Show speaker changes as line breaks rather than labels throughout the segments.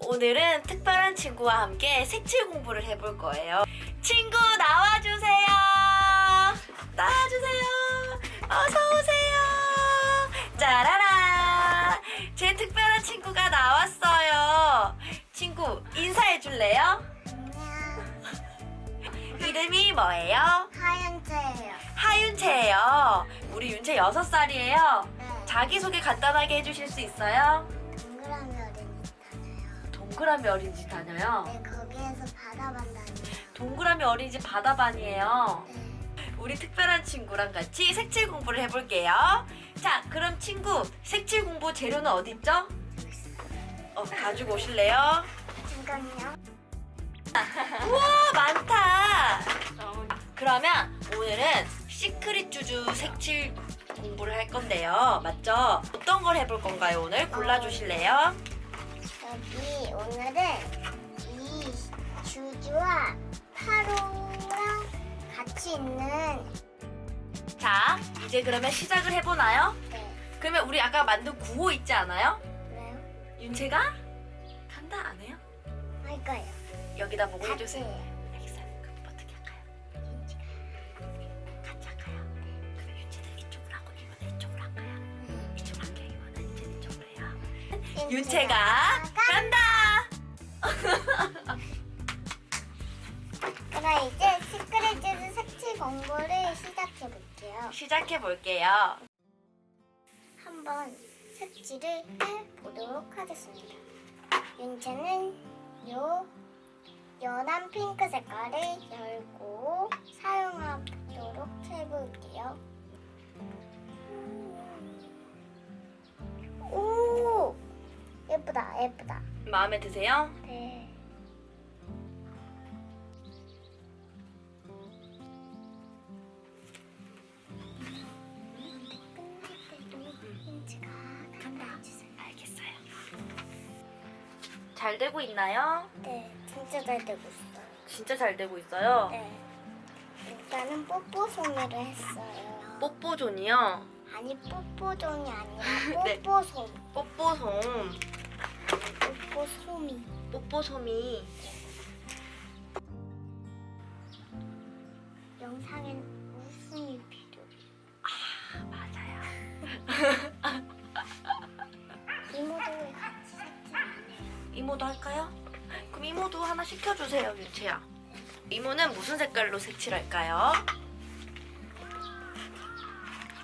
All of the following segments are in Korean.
오늘은 특별한 친구와 함께 색칠 공부를 해볼 거예요. 친구 나와주세요. 나와주세요. 어서 오세요. 짜라라. 제 특별한 친구가 나왔어요. 친구 인사해 줄래요?
안녕.
이름이 뭐예요?
하얀채예요.
하윤채예요. 우리 윤채 6살이에요.
네.
자기소개 간단하게 해주실 수 있어요?
동그라미
어린이집 다녀요.
네, 거기에서 바다반 다녀요.
동그라미 어린이집 바다반이에요.
네.
우리 특별한 친구랑 같이 색칠 공부를 해볼게요. 자, 그럼 친구, 색칠 공부 재료는 어디 있죠? 어, 가지고 오실래요?
잠깐만요.
우와, 많다! 그러면 오늘은 시크릿 주주 색칠 공부를 할 건데요. 맞죠? 어떤 걸 해볼 건가요, 오늘? 골라주실래요?
여기 오늘은 이 주주와 파로랑 같이 있는
자, 이제 그러면 시작을 해보나요?
네.
그러면 우리 아까 만든 구호 있지 않아요?
왜요?
윤채가? 간다, 안 해요?
할 거예요.
여기다 보고 해주세요. 알겠어요. 윤채가 간다!
그럼 이제 시크릿 주주 색칠 공부를 시작해 볼게요.
시작해 볼게요.
한번 색칠을 해 보도록 하겠습니다. 윤채는 요 연한 핑크 색깔을 열고 사용하도록 해볼게요. 예쁘다 예쁘다.
마음에 드세요?
네.
잘 되고 있나요?
네, 진짜 잘 되고 있어요.
진짜 잘 되고 있어요.
네. 일단은 뽀뽀 소미를 했어요.
뽀뽀존이요.
아니 뽀뽀존이 아니라
네.
뽀뽀솜.
뽀뽀솜.
뽀뽀솜이. 영상엔 웃음이 필요해.
아, 맞아요.
이모도 왜 같이 색칠 안 해요?
이모도 할까요? 그럼 이모도 하나 시켜주세요, 윤채야. 이모는 무슨 색깔로 색칠할까요?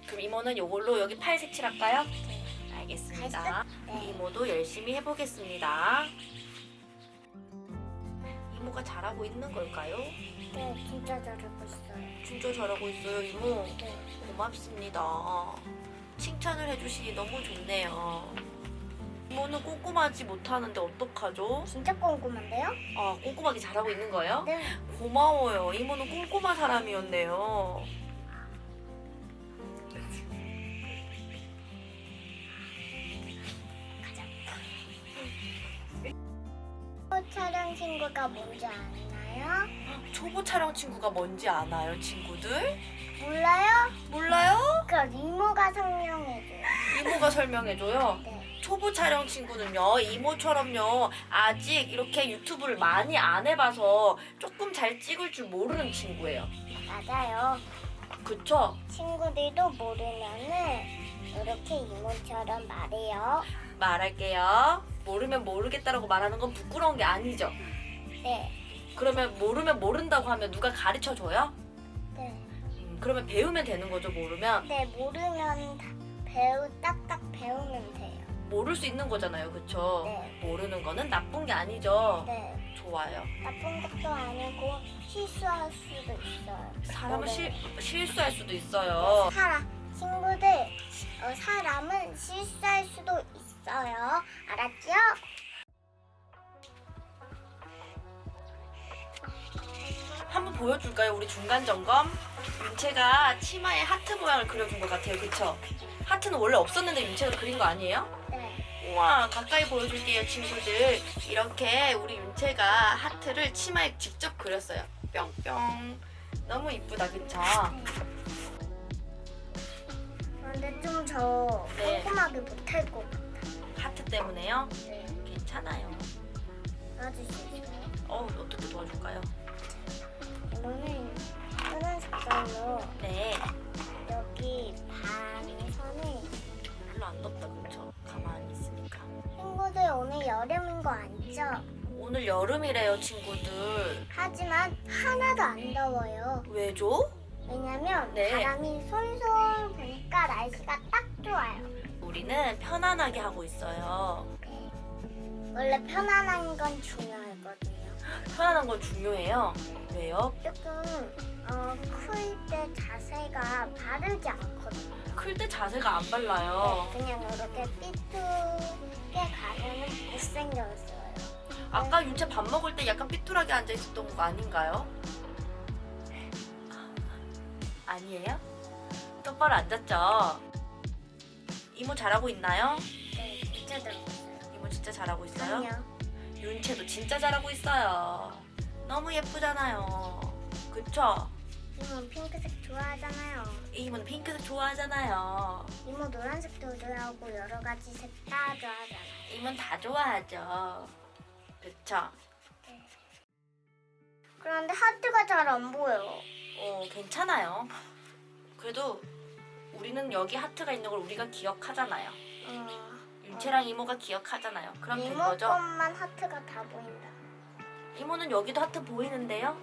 그럼 이모는 이걸로 여기 팔 색칠할까요? 알겠습니다.
갈색? 네.
이모도 열심히 해보겠습니다. 이모가 잘하고 있는 걸까요?
네, 진짜 잘하고 있어요.
진짜 잘하고 있어요, 이모.
네.
고맙습니다. 칭찬을 해주시니 너무 좋네요. 이모는 꼼꼼하지 못하는데 어떡하죠?
진짜 꼼꼼한데요?
아, 꼼꼼하게 잘하고 있는 거예요?
네.
고마워요. 이모는 꼼꼼한 사람이었네요.
뽀 촬영 친구가 뭔지 아나요?
초보 촬영 친구가 뭔지 아나요, 친구들?
몰라요?
몰라요?
그럼 이모가 설명해줘요.
이모가 설명해줘요.
네.
초보 촬영 친구는요, 이모처럼요, 아직 이렇게 유튜브를 많이 안 해봐서 조금 잘 찍을 줄 모르는 친구예요.
맞아요.
그쵸?
친구들도 모르면은 이렇게 이모처럼 말해요.
말할게요. 모르면 모르겠다라고 말하는 건 부끄러운 게 아니죠.
네.
그러면 모르면 모른다고 하면 누가 가르쳐 줘요?
네.
음, 그러면 배우면 되는 거죠, 모르면.
네, 모르면 다 배우 딱딱 배우면 돼요.
모를 수 있는 거잖아요, 그쵸?
네.
모르는 거는 나쁜 게 아니죠.
네.
좋아요.
나쁜 것도 아니고 실수할 수도 있어요.
사람은 실,
모르는
실수할 수도
거.
있어요.
사람 친구들 어, 사람은 실수할 수도 있 어요. 알았죠?
한번 보여줄까요, 우리 중간 점검? 윤채가 치마에 하트 모양을 그려준 것 같아요, 그쵸? 하트는 원래 없었는데 윤채가 그린 거 아니에요?
네.
우와 가까이 보여줄게요 친구들 이렇게 우리 윤채가 하트를 치마에 직접 그렸어요 뿅뿅 너무 이쁘다 그쵸?
근데 좀 저
네.
꼼꼼하게 못할 것 같아요.
때문에요?
네.
괜찮아요. 도와줄 수 있어요? 어, 어떻게 도와줄까요?
이거는 빨간 색깔로
네.
여기 방에서는
별로 안 덥다, 그쵸? 가만히 있으니까.
친구들 오늘 여름인 거 아니죠?
오늘 여름이래요, 친구들.
하지만 하나도 안 더워요.
왜죠?
왜냐면
네.
바람이 솔솔 부니까 날씨가 딱 좋아요.
우리는 편안하게 하고 있어요.
원래 편안한 건 중요하거든요.
편안한 건 중요해요. 왜요?
조금 어, 클 때 자세가 바르지 않거든요.
클 때 자세가 안 발라요.
그냥 이렇게 삐뚤게 가면은 못생겼어요.
아까 윤채 밥 먹을 때 약간 삐뚤하게 앉아 있었던 거 아닌가요? 아니에요? 똑바로 앉았죠? 이모 잘하고 있나요?
네, 진짜 들었어요.
이모 진짜 잘하고 있어요?
아니요.
윤채도 진짜 잘하고 있어요. 너무 예쁘잖아요. 그쵸?
이모 핑크색 좋아하잖아요.
이모는 핑크색 좋아하잖아요.
이모 노란색도 좋아하고 여러 가지 색 다 좋아하잖아요.
이모는 다 좋아하죠. 그쵸?
그런데 하트가 잘 안 보여요.
어, 괜찮아요. 그래도 우리는 여기 하트가 있는 걸 우리가 기억하잖아요.
어,
윤채랑 이모가 기억하잖아요. 그럼 된
이모
거죠?
것만 하트가 다 보인다.
이모는 여기도 하트 보이는데요?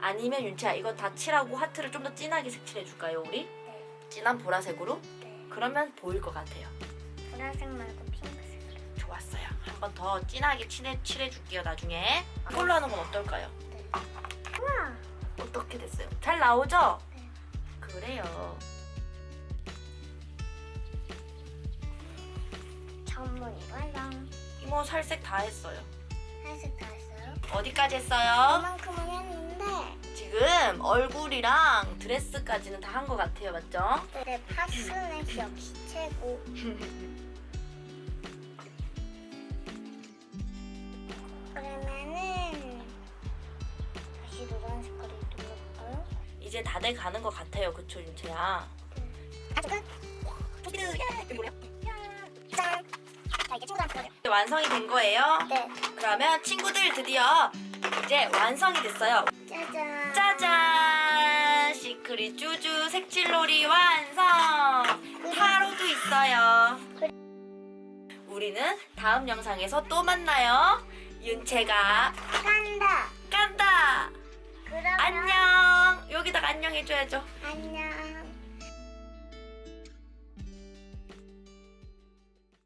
아니면 윤채야 이거 다 칠하고 하트를 좀 더 진하게 색칠해 줄까요 우리?
네,
진한 보라색으로?
네.
그러면 보일 것 같아요.
보라색 말고 핑크색.
좋았어요. 한 번 더 진하게 칠해, 칠해 줄게요 나중에. 이걸로 하는 건 어떨까요?
우와,
어떻게 됐어요? 잘 나오죠?
네.
그래요.
완성.
이모 살색 다 했어요.
살색 다 했어요.
어디까지 했어요?
이만큼은 했는데
지금 얼굴이랑 드레스까지는 다 한 것 같아요, 맞죠?
내 파스넷 역시 최고. 그러면은 다시 노란 색깔을 눌러볼까요?
이제 다들 가는 것 같아요, 그쵸, 윤채야?
아주 끝.
예! 뭐야?
짠.
완성이 된 거예요.
네.
그러면 친구들 드디어 이제 완성이 됐어요.
짜잔.
짜잔! 시크릿 쭈쭈 색칠놀이 완성! 타로도 있어요. 우리는 다음 영상에서 또 만나요. 윤채가
간다.
깐다!
그러면
안녕! 여기다가 안녕 해줘야죠.
안녕.